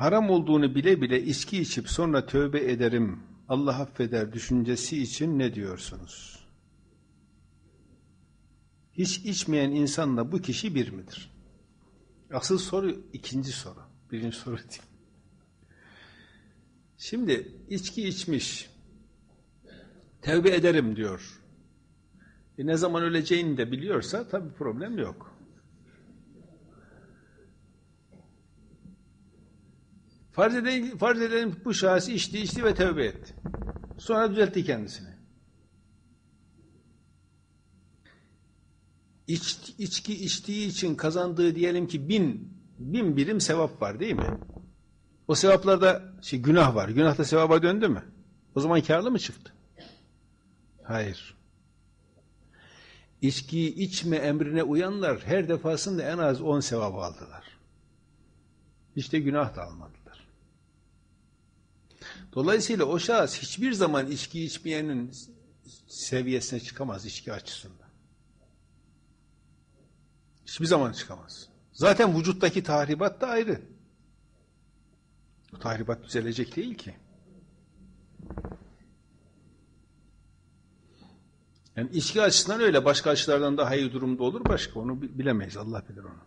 haram olduğunu bile bile içki içip sonra tövbe ederim, Allah affeder düşüncesi için ne diyorsunuz? Hiç içmeyen insanla bu kişi bir midir? Asıl soru ikinci soru. Birinci soru değil. Şimdi içki içmiş, tevbe ederim diyor. E ne zaman öleceğini de biliyorsa tabii problem yok. Farz edelim, farz edelim bu şahıs içti içti ve tevbe etti. Sonra düzeltti kendisini. İç, içki içtiği için kazandığı diyelim ki bin, bin birim sevap var değil mi? O sevaplarda şey, günah var. Günah da sevaba döndü mü? O zaman karlı mı çıktı? Hayır. İçkiyi içme emrine uyanlar her defasında en az on sevap aldılar. Hiç de günah da almadılar. Dolayısıyla o şahıs hiçbir zaman içki içmeyenin seviyesine çıkamaz içki açısından. Hiçbir zaman çıkamaz. Zaten vücuttaki tahribat da ayrı. Bu tahribat düzelecek değil ki. Yani içki açısından öyle, başka açılardan daha iyi durumda olur başka. Onu bilemeyiz, Allah bilir onu.